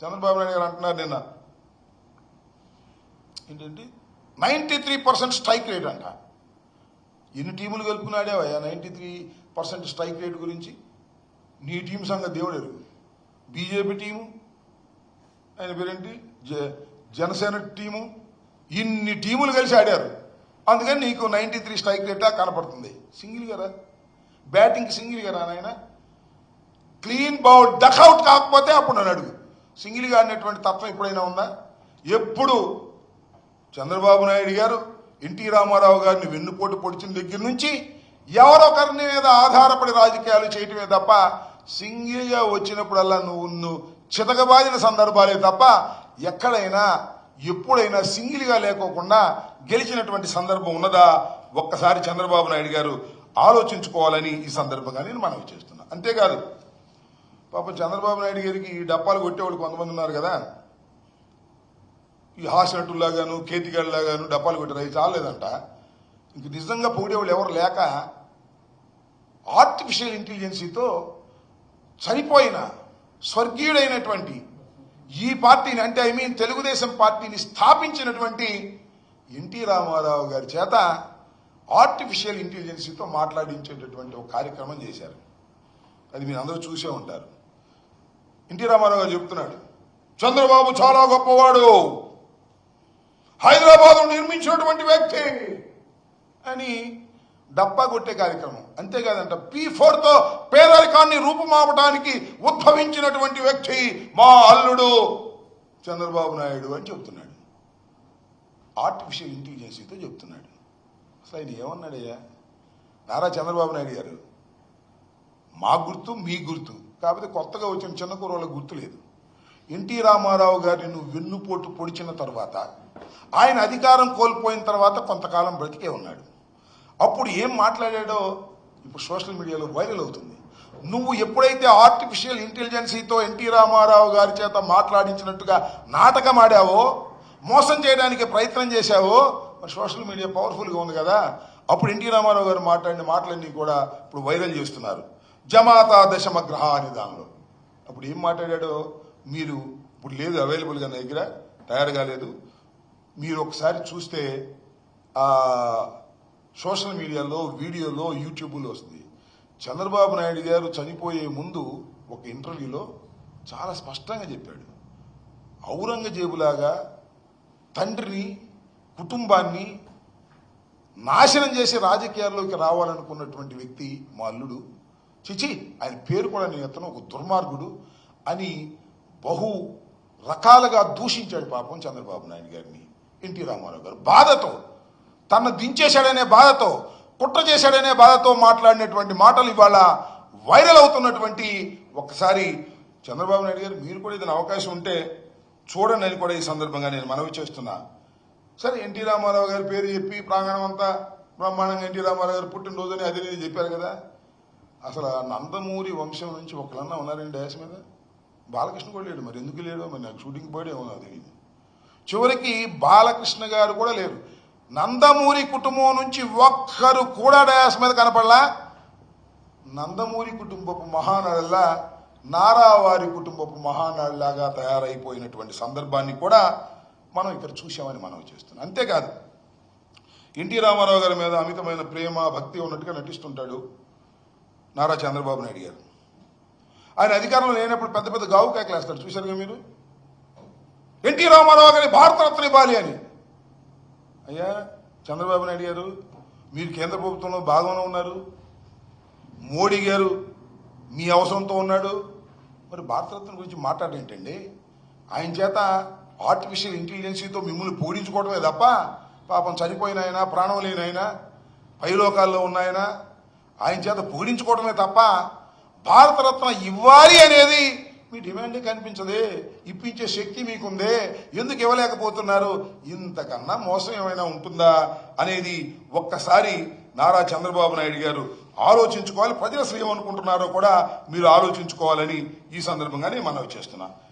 చంద్రబాబు నాయుడు గారు అంటున్నారు నిన్న. ఏంటంటే ninety three percent strike rate అంట. ఎన్ని టీములు కలుపుకున్నాడేవయ్యా ninety three percent strike rate గురించి నీ టీం సంగతి దేవుడు బీజేపీ టీము ఆయన పేరేంటి? జ జనసేన టీము ఇన్ని టీములు కలిసి ఆడారు. అందుకని నీకు నైంటీ త్రీ స్ట్రైక్ రేటా కనపడుతుంది. సింగిల్ గారా బ్యాటింగ్ సింగిల్ గారా నాయన? క్లీన్ బౌల్ డక్అవుట్ కాకపోతే అప్పుడు నన్ను అడుగు. సింగిల్గా ఆడినటువంటి తత్వం ఎప్పుడైనా ఉందా? ఎప్పుడు? చంద్రబాబు నాయుడు గారు ఎన్టీ రామారావు గారిని వెన్నుపోటు పొడిచిన దగ్గర నుంచి ఎవరొకరిని మీద ఆధారపడి రాజకీయాలు చేయటమే తప్ప సింగిల్గా వచ్చినప్పుడల్లా నువ్వు నువ్వు చితకబాదిన సందర్భాలే తప్ప ఎక్కడైనా ఎప్పుడైనా సింగిల్గా లేకోకుండా గెలిచినటువంటి సందర్భం ఉన్నదా? ఒక్కసారి చంద్రబాబు నాయుడు గారు ఆలోచించుకోవాలని ఈ సందర్భంగా నేను మనవి చేస్తున్నా. అంతేకాదు పాపం చంద్రబాబు నాయుడు గారికి ఈ డప్పాలు కొట్టేవాళ్ళు కొంతమంది ఉన్నారు కదా. ఈ హాసినట్టులాగాను కేతిగాళ్ళలాగాను డప్పాలు కొట్టారు. అవి చాలేదంట ఇంక నిజంగా పొగిడేవాళ్ళు ఎవరు లేక ఆర్టిఫిషియల్ ఇంటెలిజెన్సీతో చనిపోయిన స్వర్గీయుడైనటువంటి ఈ పార్టీని అంటే ఐ మీన్ తెలుగుదేశం పార్టీని స్థాపించినటువంటి ఎన్టీ రామారావు గారి చేత ఆర్టిఫిషియల్ ఇంటెలిజెన్సీతో మాట్లాడించేటటువంటి ఒక కార్యక్రమం చేశారు. అది మీరు అందరూ చూసే ఉంటారు. ఎన్టీ రామారావు గారు చెప్తున్నాడు చంద్రబాబు చాలా గొప్పవాడు. హైదరాబాద్ నిర్మించినటువంటి వ్యక్తి. అని డప్పా కొట్టే కార్యక్రమం. అంతేకాదంట పీ ఫోర్తో పేదరికాన్ని రూపుమాపడానికి ఉద్భవించినటువంటి వ్యక్తి మా అల్లుడు చంద్రబాబు నాయుడు అని చెప్తున్నాడు. ఆర్టిఫిషియల్ ఇంటెలిజెన్సీతో చెప్తున్నాడు. అసలు ఆయన ఏమన్నాడయ్యా? నారా చంద్రబాబు నాయుడు గారు మా గుర్తు మీ గుర్తు. కాకపోతే కొత్తగా వచ్చిన చిన్న కుర్రోళ్ళ గుర్తు లేదు. ఎన్టీ రామారావు గారిని నువ్వు వెన్నుపోటు పొడిచిన తర్వాత ఆయన అధికారం కోల్పోయిన తర్వాత కొంతకాలం బ్రతికే ఉన్నాడు. అప్పుడు ఏం మాట్లాడాడో ఇప్పుడు సోషల్ మీడియాలో వైరల్ అవుతుంది. నువ్వు ఎప్పుడైతే ఆర్టిఫిషియల్ ఇంటెలిజెన్సీతో ఎన్టీ రామారావు గారి చేత మాట్లాడించినట్టుగా నాటకం ఆడావో మోసం చేయడానికి ప్రయత్నం చేశావో మరి సోషల్ మీడియా పవర్ఫుల్గా ఉంది కదా. అప్పుడు ఎన్టీ రామారావు గారు మాట్లాడిన మాటలన్నీ కూడా ఇప్పుడు వైరల్ చేస్తున్నారు. జమాతా దశమగ్రహ అనే దానిలో. అప్పుడు ఏం మాట్లాడాడో? మీరు ఇప్పుడు లేదు అవైలబుల్గా నా దగ్గర తయారు కాలేదు మీరు ఒకసారి చూస్తే సోషల్ మీడియాలో వీడియోలో యూట్యూబ్లో వస్తుంది. చంద్రబాబు నాయుడు గారు చనిపోయే ముందు ఒక ఇంటర్వ్యూలో చాలా స్పష్టంగా చెప్పాడు. ఔరంగజేబులాగా తండ్రిని కుటుంబాన్ని నాశనం చేసే రాజకీయాల్లోకి రావాలనుకున్నటువంటి వ్యక్తి మా అల్లుడు. చిచి ఆయన పేరు కూడా నేను ఎత్తను ఒక దుర్మార్గుడు అని బహు రకాలుగా దూషించాడు పాపం చంద్రబాబు నాయుడు గారిని ఎన్టీ రామారావు గారు. బాధతో తను దించేశాడనే బాధతో కుట్ర చేశాడనే బాధతో మాట్లాడినటువంటి మాటలు ఇవాళ వైరల్ అవుతున్నటువంటి ఒక్కసారి చంద్రబాబు నాయుడు గారు మీరు కూడా ఏదైనా అవకాశం ఉంటే చూడండి అని కూడా ఈ సందర్భంగా నేను మనవి చేస్తున్నా. సరే ఎన్టీ రామారావు గారి పేరు చెప్పి ప్రాంగణం అంతా బ్రహ్మాండంగా ఎన్టీ రామారావు గారు పుట్టినరోజు అని అదే చెప్పారు కదా. అసలు ఆ నందమూరి వంశం నుంచి ఒకళ్ళన్నా ఉన్నారండి డ్యాస్ మీద? బాలకృష్ణ కూడా లేడు మరి. ఎందుకు లేడు? మరి నాకు షూటింగ్ పోయాడు ఏమో నాకు తెలియదు చివరికి బాలకృష్ణ గారు కూడా లేరు. నందమూరి కుటుంబం నుంచి ఒక్కరు కూడా డయాస్ మీద కనపడలా? నందమూరి కుటుంబపు మహానాడులా నారావారి కుటుంబపు మహానాడులాగా తయారైపోయినటువంటి సందర్భాన్ని కూడా మనం ఇక్కడ చూసామని మనం చేస్తున్నాం. అంతేకాదు ఎన్టీ రామారావు గారి మీద అమితమైన ప్రేమ భక్తి ఉన్నట్టుగా నటిస్తుంటాడు. నారా చంద్రబాబు నాయుడు గారు. ఆయన అధికారంలో లేనప్పుడు పెద్ద పెద్ద గావు కేకలేస్తాడు చూశారుగా మీరు? ఎన్టీ రామారావు గారి భారతరత్న ఇవ్వాలి అని. అయ్యా చంద్రబాబు నాయుడు గారు మీరు కేంద్ర ప్రభుత్వంలో భాగంలో ఉన్నారు. మోడీ గారు మీ అవసరంతో ఉన్నాడు. మరి భారతరత్న గురించి మాట్లాడేంటండి ఆయన చేత ఆర్టిఫిషియల్ ఇంటెలిజెన్సీతో మిమ్మల్ని పూడించుకోవడమే తప్ప పాపం చనిపోయిన ఆయన ప్రాణం లేని ఆయన పైలోకాల్లో ఉన్నాయన ఆయన చేత పోడించుకోవడమే తప్ప భారతరత్న ఇవ్వాలి అనేది మీ డిమాండ్ కనిపించదే. ఇప్పించే శక్తి మీకుందే. ఎందుకు ఇవ్వలేకపోతున్నారు? ఇంతకన్నా మోసం ఏమైనా ఉంటుందా అనేది ఒక్కసారి నారా చంద్రబాబు నాయుడు గారు ఆలోచించుకోవాలి. ప్రజలు అసలు ఏమనుకుంటున్నారో కూడా మీరు ఆలోచించుకోవాలని ఈ సందర్భంగానే మనవి చేస్తున్నా.